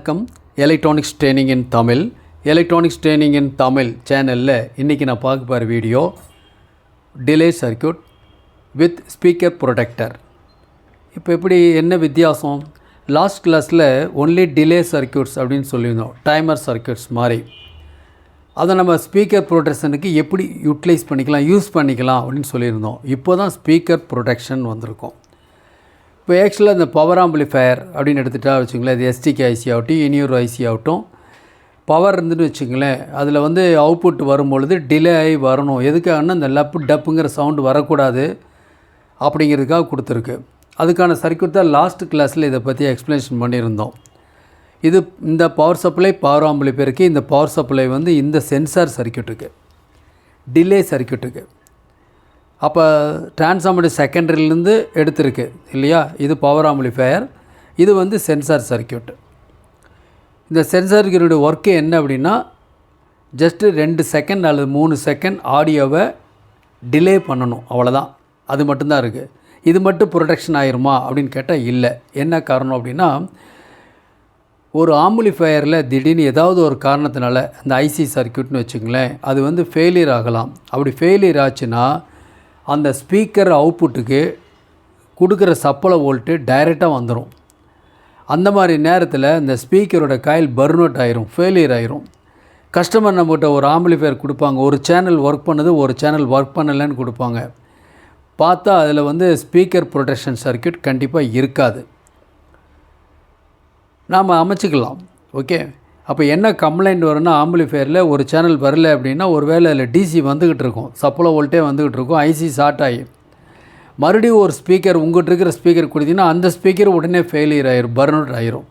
வணக்கம். Electronics training in Tamil electronics training in Tamil சேனலில் இன்றைக்கி நான் பார்க்க போகிற video delay circuit with speaker protector இப்போ எப்படி என்ன வித்தியாசம்? லாஸ்ட் கிளாஸில் ஒன்லி டிலே சர்க்யூட்ஸ் அப்படின்னு சொல்லியிருந்தோம். டைமர் சர்க்யூட்ஸ் மாதிரி. அதை நம்ம ஸ்பீக்கர் ப்ரொடெக்ஷனுக்கு எப்படி யூட்டிலைஸ் பண்ணிக்கலாம் யூஸ் பண்ணிக்கலாம் அப்படின்னு சொல்லியிருந்தோம். இப்போ தான் ஸ்பீக்கர் ப்ரொடெக்ஷன் வந்திருக்கும். இப்போ ஆக்சுவலாக இந்த பவர் ஆம்பிளிஃபயர் அப்படின்னு எடுத்துகிட்டா வச்சுங்களேன் இது எஸ்டிகே ஐசி ஆகட்டும் இனியூர் ஐசி ஆகட்டும் பவர் இருந்துன்னு வச்சுங்களேன் அதில் வந்து அவுட்புட் வரும்பொழுது டிலே ஆகி வரணும். எதுக்காகன்னா இந்த லப்பு டப்புங்கிற சவுண்டு வரக்கூடாது அப்படிங்கிறதுக்காக கொடுத்துருக்கு. அதுக்கான சர்க்கியூட் தான் லாஸ்ட் கிளாஸில் இதை பற்றி எக்ஸ்ப்ளனேஷன் பண்ணியிருந்தோம். இது இந்த பவர் சப்ளை பவர் ஆம்பிளிஃபயருக்கு இந்த பவர் சப்ளை வந்து இந்த சென்சார் சர்க்கியூட்டுக்கு டிலே சர்க்கியூட்டுக்கு அப்போ டிரான்ஸ்ஃபார்மர் செகண்டரியிலேருந்து எடுத்திருக்கு இல்லையா? இது பவர் ஆம்பிளிஃபயர் இது வந்து சென்சார் சர்க்யூட் இந்த சென்சார்கினுடைய ஒர்க்கு என்ன அப்படின்னா ஜஸ்ட்டு ரெண்டு செகண்ட் அல்லது மூணு செகண்ட் ஆடியோவை டிலே பண்ணணும் அவ்வளோதான் அது மட்டும்தான் இருக்குது இது மட்டும் ப்ரொடெக்ஷன் ஆயிருமா அப்படின்னு கேட்டால் இல்லை. என்ன காரணம் அப்படின்னா ஒரு ஆம்பிளிஃபயரில் திடீர்னு ஏதாவது ஒரு காரணத்தினால அந்த ஐசி சர்க்யூட்னு வச்சுங்களேன் அது வந்து ஃபெயிலியர் ஆகலாம். அப்படி ஃபெயிலியர் ஆச்சுன்னா அந்த ஸ்பீக்கர் அவுட்புட்டுக்கு கொடுக்குற சப்பளை வோல்ட்டு டைரெக்டாக வந்துடும் அந்த மாதிரி நேரத்தில் இந்த ஸ்பீக்கரோட காயில் பர்ன் அவுட் ஆயிரும் ஃபெயிலியர் ஆயிரும். கஸ்டமர் நம்மகிட்ட ஒரு ஆம்பிளிஃபையர் கொடுப்பாங்க ஒரு சேனல் ஒர்க் பண்ணுது ஒரு சேனல் ஒர்க் பண்ணலைன்னு கொடுப்பாங்க. பார்த்தா அதில் வந்து ஸ்பீக்கர் ப்ரொடெக்ஷன் சர்க்யூட் கண்டிப்பாக இருக்காது. நாம் அமைச்சிக்கலாம் ஓகே அப்போ என்ன கம்ப்ளைண்ட் வரும்னா ஆம்பிளிஃபையரில் ஒரு சேனல் வரல அப்படின்னா ஒரு வேளை அதில் டிசி வந்துக்கிட்டு இருக்கும். சப்ளை வோல்ட்டே வந்துக்கிட்டு இருக்கும். ஐசி ஷார்ட் ஆகி. மறுபடியும் ஒரு ஸ்பீக்கர் உங்கள்கிட்ட இருக்கிற ஸ்பீக்கர் கொடுத்தீங்கன்னா அந்த ஸ்பீக்கர் உடனே ஃபெயிலியர் ஆயிரும் பர்ன் அவுட் ஆயிரும்.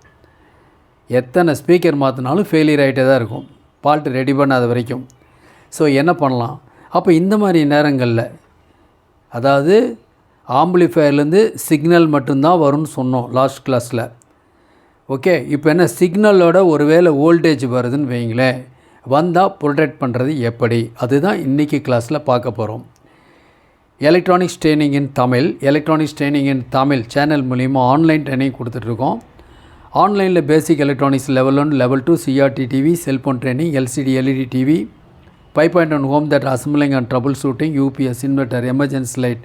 எத்தனை ஸ்பீக்கர் மாற்றினாலும் ஃபெயிலியர் ஆகிட்டே தான் இருக்கும். ஃபால்ட்டு ரெடி பண்ணாத வரைக்கும். ஸோ என்ன பண்ணலாம்? அப்போ இந்த மாதிரி நேரங்களில் அதாவது ஆம்பிளிஃபயர்லேருந்து சிக்னல் மட்டும்தான் வரும்னு சொன்னோம் லாஸ்ட் கிளாஸில் ஓகே இப்போ என்ன சிக்னலோட ஒரு வேளை வோல்டேஜ் வருதுன்னு வைங்களேன் வந்தால் ப்ரொடெக்ட் பண்ணுறது எப்படி? அதுதான் இன்றைக்கி கிளாஸில் பார்க்க போகிறோம் electronics training in Tamil electronics training in Tamil channel மூலிமா ஆன்லைன் ட்ரைனிங் கொடுத்துட்ருக்கோம். ஆன்லைனில் basic electronics level one level two CRT TV cellphone training LCD LED TV five point one home theatre assembling and trouble shooting UPS inverter emergency light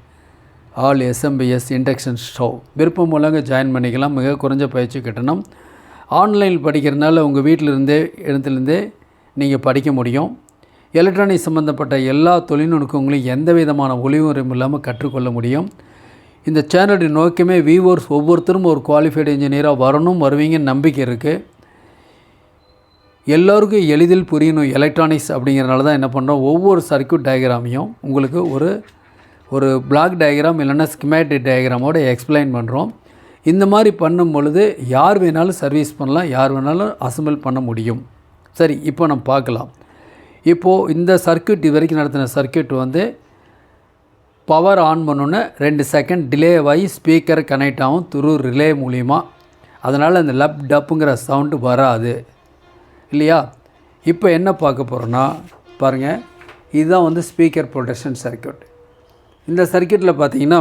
all SMPS induction stove விருப்பம் மூலங்க join பண்ணிக்கலாம். மிக குறைஞ்ச பயிற்சி கட்டணம். Online படிக்கிறதுனால உங்கள் வீட்டில் இருந்தே இடத்துலேருந்தே நீங்கள் படிக்க முடியும். எலக்ட்ரானிக் சம்மந்தப்பட்ட எல்லா தொழில்நுட்பங்களையும் எந்த விதமான ஒளிவுரையும் இல்லாமல் கற்றுக்கொள்ள முடியும். இந்த சேனலுடைய நோக்கமே வியூவர்ஸ் ஒவ்வொருத்தரும் ஒரு குவாலிஃபைடு இன்ஜினியராக வரணும் வருவீங்கன்னு நம்பிக்கை இருக்குது எல்லோருக்கும் எளிதில் புரியணும் எலக்ட்ரானிக்ஸ் அப்படிங்கிறனால தான் என்ன பண்ணுறோம் ஒவ்வொரு சர்க்யூட் டயக்ராமையும் உங்களுக்கு ஒரு ஒரு பிளாக் டயக்ராம் இல்லைன்னா ஸ்கிமேட்டிக் டயக்ராமோட எக்ஸ்பிளைன் பண்ணுறோம் இந்த மாதிரி பண்ணும் பொழுது யார் வேணாலும் சர்வீஸ் பண்ணலாம் யார் வேணாலும் அசம்பிள் பண்ண முடியும். சரி இப்போ நம்ம பார்க்கலாம். இப்போது இந்த சர்க்யூட் இது வரைக்கும் நடத்தின சர்க்யூட் வந்து பவர் ஆன் பண்ணோன்னே ரெண்டு செகண்ட் டிலே ஆகி ஸ்பீக்கர் கனெக்ட் ஆகும் துரு ரிலே மூலிமா அதனால் அந்த லப் டப்புங்கிற சவுண்டு வராது. இல்லையா? இப்போ என்ன பார்க்க போகிறோன்னா பாருங்கள் இதுதான் வந்து ஸ்பீக்கர் ப்ரொடெக்ஷன் சர்க்யூட் இந்த சர்க்கியூட்டில் பார்த்தீங்கன்னா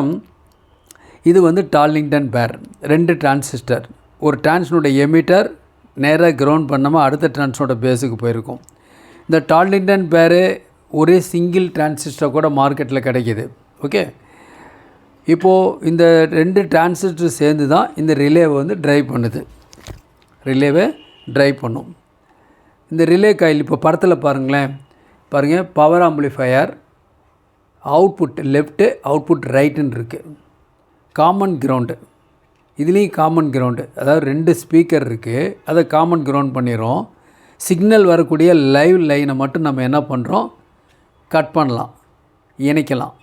இது வந்து டார்லிங்டன் பேர். ரெண்டு டிரான்சிஸ்டர். ஒரு டிரான்ஸ்னுடைய எமிட்டர் நேராக கிரவுண்ட் பண்ணாமல் அடுத்த டிரான்ஸோட பேஸுக்கு போயிருக்கும். இந்த டார்லிங்டன் பேரு ஒரே சிங்கிள் டிரான்சிஸ்டர் கூட மார்க்கெட்டில் கிடைக்கிது. ஓகே? இப்போது இந்த ரெண்டு டிரான்சிஸ்டர் சேர்ந்து தான் இந்த ரிலேவை வந்து ட்ரைவ் பண்ணுது. ரிலேவை ட்ரைவ் பண்ணும். இந்த ரிலே காயில் இப்போ படத்தில் பாருங்களேன். பாருங்கள் power amplifier. Output left output ரைட்டுன்னு இருக்குது காமன் கிரவுண்டு இதுலேயும் காமன் கிரவுண்டு அதாவது ரெண்டு ஸ்பீக்கர் இருக்குது அதை காமன் கிரவுண்ட் பண்ணிடுறோம். சிக்னல் வரக்கூடிய லைவ் லைனை மட்டும் நம்ம என்ன பண்ணுறோம் கட் பண்ணலாம். இணைக்கலாம்.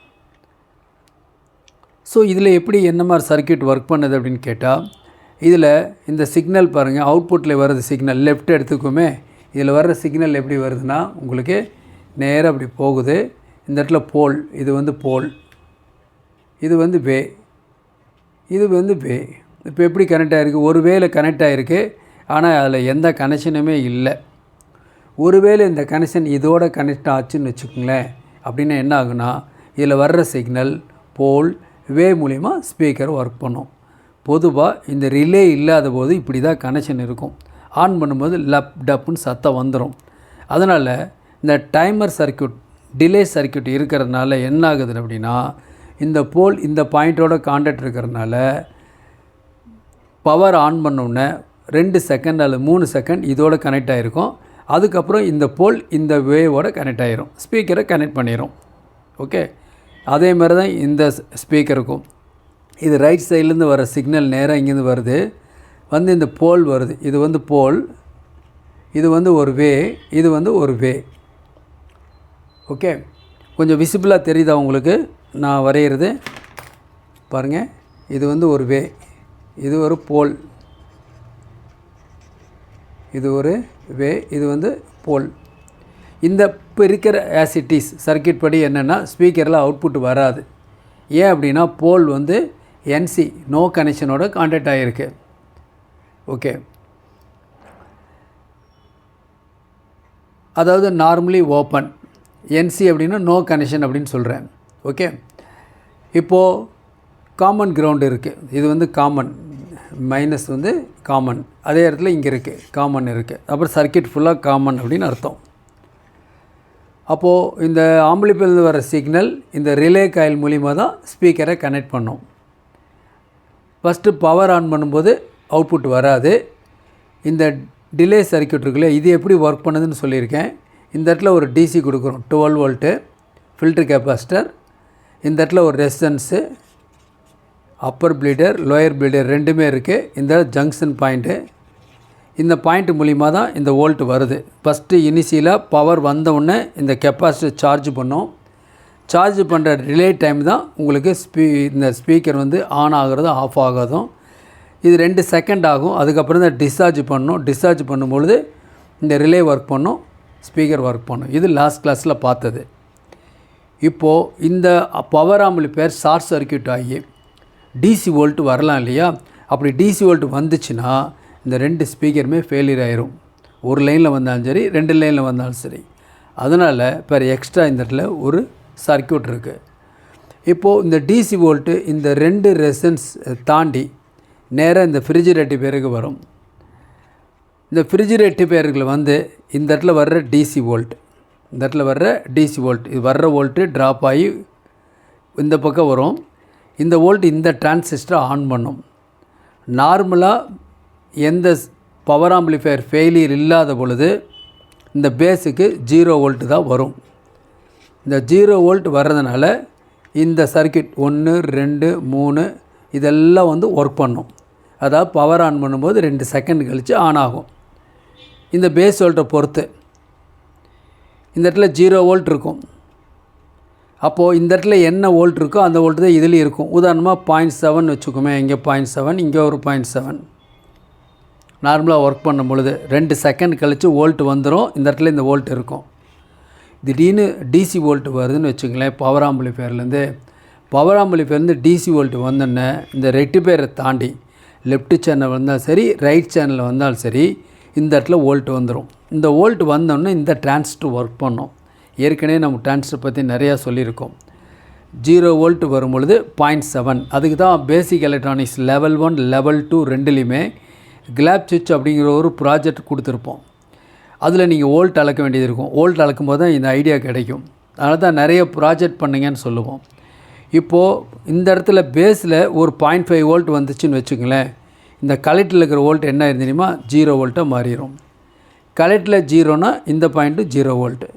ஸோ இதில் எப்படி என்ன மாதிரி சர்க்கியூட் ஒர்க் பண்ணுது அப்படின்னு கேட்டால் இதில் இந்த சிக்னல் பாருங்கள் அவுட்புட்டில் வர்றது சிக்னல் லெஃப்ட் எடுத்துக்குமே இதில் வர்ற சிக்னல் எப்படி வருதுன்னா உங்களுக்கு நேராக அப்படி போகுது. இந்த இடத்துல போல் இது வந்து போல் இது வந்து வே இது வந்து வே. இப்போ எப்படி கனெக்ட் ஆகிருக்கு ஒரு வேல கனெக்ட் ஆகிருக்கு ஆனால் அதில் எந்த கனெக்ஷனுமே இல்லை. ஒருவேளை இந்த கனெக்ஷன் இதோட கனெக்ட் ஆச்சுன்னு வச்சுக்கோங்களேன் அப்படின்னா என்ன ஆகுனா இதில் வர்ற சிக்னல் போல் வே மூலிமா ஸ்பீக்கர் ஒர்க் பண்ணும். பொதுவாக இந்த ரிலே இல்லாத போது இப்படி தான் கனெக்ஷன் இருக்கும். ஆன் பண்ணும்போது லப் டப்புன்னு சத்தம் வந்துடும் அதனால் இந்த டைமர் சர்க்யூட் டிலே சர்க்யூட் இருக்கிறதுனால என்ன ஆகுது அப்படின்னா இந்த போல் இந்த பாயிண்ட்டோட காண்டாக்ட் இருக்கிறதுனால பவர் ஆன் பண்ணோடனே ரெண்டு செகண்ட் அல்லது மூணு செகண்ட் இதோட கனெக்ட் ஆகிருக்கும் அதுக்கப்புறம் இந்த போல் இந்த வேவோட கனெக்ட் ஆகிரும் ஸ்பீக்கரை கனெக்ட் பண்ணிடும் ஓகே அதே மாதிரி தான் இந்த ஸ்பீக்கருக்கும் இது ரைட் சைட்லேருந்து வர சிக்னல் நேராக இங்கேருந்து வருது. வந்து இந்த போல் வருது. இது வந்து போல் இது வந்து ஒரு வே இது வந்து ஒரு வே ஓகே. கொஞ்சம் விசிபிளாக தெரியுதா உங்களுக்கு? நான் வரைகிறது பாருங்கள் இது வந்து ஒரு வே. இது ஒரு போல். இது ஒரு வே. இது வந்து போல். இந்த இப்போ இருக்கிற ஆசிட்டிஸ் சர்க்கியூட் படி என்னென்னா ஸ்பீக்கரில் அவுட்புட் வராது. ஏன் அப்படின்னா போல் வந்து என்சி நோ கனெக்ஷனோட கான்டாக்ட் ஆகிருக்கு ஓகே. அதாவது நார்மலி ஓப்பன் என்சி அப்படின்னா நோ கனெக்ஷன் அப்படின்னு சொல்கிறேன் ஓகே இப்போது காமன் கிரவுண்டு இருக்குது இது வந்து காமன் மைனஸ் வந்து காமன் அதே இடத்துல இங்கே இருக்குது காமன் இருக்குது அப்புறம் சர்க்கியூட் ஃபுல்லாக காமன் அப்படின்னு அர்த்தம். அப்போது இந்த ஆம்பளிப்பிலிருந்து வர சிக்னல் இந்த ரிலே காயில் மூலிமா தான் ஸ்பீக்கரை கனெக்ட் பண்ணும். ஃபஸ்ட்டு பவர் ஆன் பண்ணும்போது அவுட்புட் வராது. இந்த டிலே சர்க்கியூட் இருக்குல்ல இது எப்படி ஒர்க் பண்ணுதுன்னு சொல்லியிருக்கேன். இந்த இடத்துல ஒரு டிசி கொடுக்குறோம். டுவெல் வோல்ட்டு ஃபில்ட்ரு கெப்பாசிட்டர் இந்த இடத்துல ஒரு resistance upper bleeder lower bleeder ரெண்டுமே இருக்குது இந்த ஜங்ஷன் பாயிண்ட்டு இந்த பாயிண்ட் மூலிமா தான் இந்த வோல்ட் வருது. ஃபஸ்ட்டு இனிஷியலாக பவர் வந்தவுடனே இந்த கெப்பாசிட்டர் சார்ஜ் பண்ணோம். சார்ஜ் பண்ணுற ரிலே டைம் தான் உங்களுக்கு ஸ்பீ இந்த ஸ்பீக்கர் வந்து ஆன் ஆகிறதும் ஆஃப் ஆகாதும். இது ரெண்டு செகண்ட் ஆகும். அதுக்கப்புறம் தான் டிஸ்சார்ஜ் பண்ணணும் டிஸ்சார்ஜ் பண்ணும்பொழுது இந்த ரிலே ஒர்க் பண்ணும். ஸ்பீக்கர் ஒர்க் பண்ணும். இது லாஸ்ட் கிளாஸில் பார்த்தது. இப்போது இந்த பவர் ஆம்பிளிஃபையர் ஷார்ட் சர்க்கியூட் ஆகி டிசி வோல்ட் வரலாம் இல்லையா? அப்படி டிசி வோல்ட் வந்துச்சுன்னா இந்த ரெண்டு ஸ்பீக்கருமே ஃபெயிலியர் ஆயிரும். ஒரு லைனில் வந்தாலும் சரி ரெண்டு லைனில் வந்தாலும் சரி. அதனால் இப்போ எக்ஸ்ட்ரா இந்த இடத்துல ஒரு சர்க்கியூட் இருக்குது இப்போது இந்த டிசி வோல்ட்டு இந்த ரெண்டு ரெசன்ஸ் தாண்டி நேராக இந்த ஃப்ரிட்ஜ் பிறகு வரும். இந்த ஃப்ரிட்ஜ் ரெக்டிஃபையர்கள் வந்து இந்த இடத்துல வர்ற டிசி வோல்ட் இந்த இடத்துல வர்ற டிசி வோல்ட் இது வர்ற வோல்ட்டு ட்ராப் ஆகி இந்த பக்கம் வரும். இந்த வோல்ட் இந்த டிரான்சிஸ்டரை ஆன் பண்ணும். நார்மலாக எந்த பவர் ஆம்பிளிஃபையர் ஃபெயிலியர் இல்லாத பொழுது இந்த பேஸுக்கு ஜீரோ வோல்ட்டு தான் வரும். இந்த ஜீரோ வோல்ட் வர்றதுனால இந்த சர்க்கியூட் ஒன்று ரெண்டு மூணு இதெல்லாம் வந்து ஒர்க் பண்ணும். அதாவது பவர் ஆன் பண்ணும்போது ரெண்டு செகண்ட் கழித்து ஆன் ஆகும். இந்த பேஸ் வோல்ட்டை பொறுத்து. இந்த இடத்துல ஜீரோ வோல்ட் இருக்கும். அப்போது இந்த இடத்துல என்ன வோல்ட் இருக்கோ அந்த வோல்ட் தான் இதுலேயும் இருக்கும். உதாரணமாக பாயிண்ட் செவன் வச்சுக்கோமே இங்கே பாயிண்ட் செவன் இங்கே ஒரு பாயிண்ட் செவன் நார்மலாக ஒர்க் பண்ணும் பொழுது ரெண்டு செகண்ட் கழித்து வோல்ட் வந்துடும் இந்த இடத்துல இந்த வோல்ட் இருக்கும். திடீர்னு டிசி வோல்ட் வருதுன்னு வச்சுங்களேன் பவர் ஆம்பிளிஃபேர்லேருந்து பவர் ஆம்பிளிஃபேர்லேருந்து டிசி வோல்ட் வந்தோடனே இந்த ரெக்டிஃபையரை தாண்டி லெஃப்ட் சேனல் வந்தாலும் சரி ரைட் சேனலில் வந்தாலும் சரி இந்த இடத்துல வோல்ட் வந்துடும் இந்த வோல்ட் வந்தோடனே இந்த டிரான்ஸ்டர் ஒர்க் பண்ணும். ஏற்கனவே நம்ம டிரான்ஸ்டர் பற்றி நிறையா சொல்லியிருக்கோம். ஜீரோ வோல்ட் வரும்பொழுது பாயிண்ட் செவன் அதுக்கு தான் basic electronics level one level two ரெண்டுலேயுமே கிளாப் சுவிட்ச் அப்படிங்கிற ஒரு ப்ராஜெக்ட் கொடுத்துருப்போம். அதில் நீங்கள் வோல்ட் அளக்க வேண்டியது இருக்கும். வோல்ட் அளக்கும் போது தான் இந்த ஐடியா கிடைக்கும். அதனால தான் நிறைய ப்ராஜெக்ட் பண்ணுங்கன்னு சொல்லுவோம். இப்போது இந்த இடத்துல பேஸில் ஒரு பாயிண்ட் ஃபைவ் வோல்ட் வந்துச்சுன்னு வச்சுங்களேன் இந்த கலெக்டில் இருக்கிற வோல்ட் என்ன ஆயிருது தெரியுமா? ஜீரோ வோல்ட்டாக மாறிடும் கலெக்டில் ஜீரோனா இந்த பாயிண்ட்டு ஜீரோ வோல்ட்டு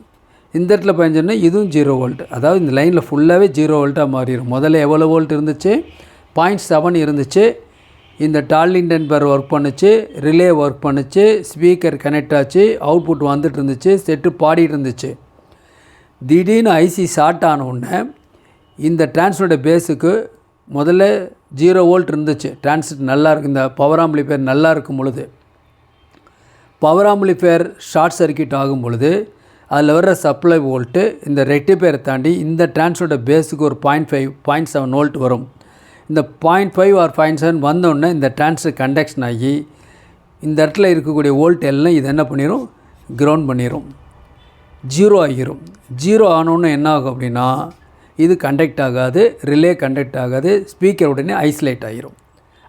இந்த இடத்துல பயஞ்சோன்னா இதுவும் ஜீரோ வோல்ட் அதாவது இந்த லைனில் ஃபுல்லாகவே ஜீரோ வோல்ட்டாக மாறிடும் முதல்ல எவ்வளோ வோல்ட் இருந்துச்சு? பாயிண்ட் செவன் இருந்துச்சு. இந்த டார்லிங்டன் பேர் ஒர்க் பண்ணுச்சு ரிலே ஒர்க் பண்ணுச்சு ஸ்பீக்கர் கனெக்ட் ஆச்சு அவுட்புட் வந்துட்டு இருந்துச்சு செட்டு பாடிட்டு இருந்துச்சு. திடீர்னு ஐசி ஷார்ட் ஆன உடனே இந்த டிரான்ஸ்ஃபரோட பேஸுக்கு முதல்ல ஜீரோ வோல்ட் இருந்துச்சு. டிரான்சிட் நல்லா இருக்கு இந்த பவர் ஆம்பிளிஃபேர் நல்லா இருக்கும் பொழுது. பவர் ஆம்பிளிஃபேர் ஷார்ட் சர்க்கியூட் ஆகும் பொழுது அதில் வர்ற சப்ளை வோல்ட்டு இந்த ரெக்டிஃபையரை தாண்டி இந்த டிரான்ஸோட பேஸுக்கு ஒரு point five point seven volt வரும். இந்த point five or point seven வந்தோடனே இந்த டிரான்ஸ்ஃபர் கண்டக்ஷன் ஆகி இந்த இடத்துல இருக்கக்கூடிய வோல்ட் எல்லாம் இது என்ன பண்ணிடும் கிரவுண்ட் பண்ணிடும் ஜீரோ ஆகிரும். ஜீரோ ஆனோன்னு என்ன ஆகும் அப்படின்னா இது கண்டக்ட் ஆகாது ரிலே கண்டக்ட் ஆகாது ஸ்பீக்கர் உடனே ஐசோலேட் ஆகிரும்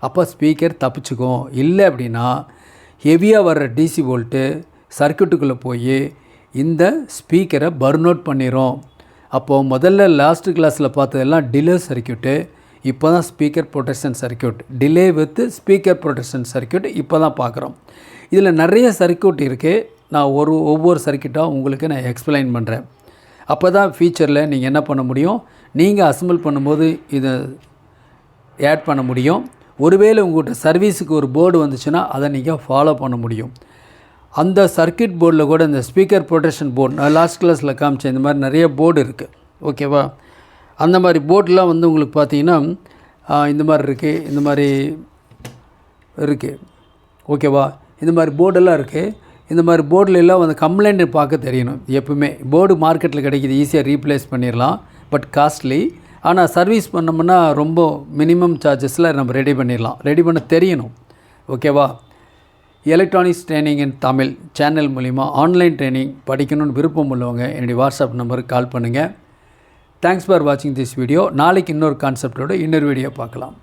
அப்போ ஸ்பீக்கர் தப்பிச்சுக்கும். இல்லை அப்படின்னா ஹெவியாக வர்ற டிசி வோல்ட்டு சர்க்கியூட்டுக்குள்ளே போய் இந்த ஸ்பீக்கரை பர்ன் அவுட் பண்ணிடும் அப்போது முதல்ல லாஸ்ட் கிளாஸில் பார்த்ததெல்லாம் டிலே சர்க்கியூட்டு இப்போ தான் speaker protection circuit delay with speaker protection circuit இப்போ தான் பார்க்குறோம். இதில் நிறைய சர்க்கியூட் இருக்குது நான் ஒரு ஒவ்வொரு சர்க்கியூட்டாக உங்களுக்கு நான் எக்ஸ்பிளைன் பண்ணுறேன் அப்போ தான் ஃபியூச்சரில் நீங்கள் என்ன பண்ண முடியும்? நீங்கள் அசம்பிள் பண்ணும்போது இதை ஆட் பண்ண முடியும். ஒருவேளை உங்கள்கிட்ட சர்வீஸுக்கு ஒரு போர்டு வந்துச்சுன்னா அதை நீங்கள் ஃபாலோ பண்ண முடியும். அந்த சர்க்கியூட் போர்டில் கூட இந்த ஸ்பீக்கர் ப்ரொடெக்ஷன் போர்டு நான் லாஸ்ட் கிளாஸில் காமிச்சேன். இந்த மாதிரி நிறைய போர்டு இருக்குது ஓகேவா அந்த மாதிரி போர்டெலாம் வந்து உங்களுக்கு பார்த்தீங்கன்னா இந்த மாதிரி இருக்குது இந்த மாதிரி இருக்குது ஓகேவா இந்த மாதிரி போர்டெல்லாம் இருக்குது இந்த மாதிரி போர்டில் எல்லாம் வந்து கம்ப்ளைண்ட் பார்க்க தெரியணும். எப்பவுமே போர்டு மார்க்கெட்டில் கிடைக்கிது ஈஸியாக ரீப்ளேஸ் பண்ணிடலாம் பட் காஸ்ட்லி ஆனால் சர்வீஸ் பண்ணோம்னா ரொம்ப மினிமம் சார்ஜஸில் நம்ம ரெடி பண்ணிடலாம் ரெடி பண்ண தெரியணும். ஓகேவா electronics training in Tamil channel மூலிமா ஆன்லைன் ட்ரைனிங் படிக்கணும்னு விருப்பம் உள்ளவங்க என்னுடைய வாட்ஸ்அப் நம்பருக்கு கால் பண்ணுங்கள் தேங்க்ஸ் ஃபார் வாட்சிங் திஸ் வீடியோ நாளைக்கு இன்னொரு கான்செப்டோட இன்னொரு வீடியோ பார்க்கலாம்.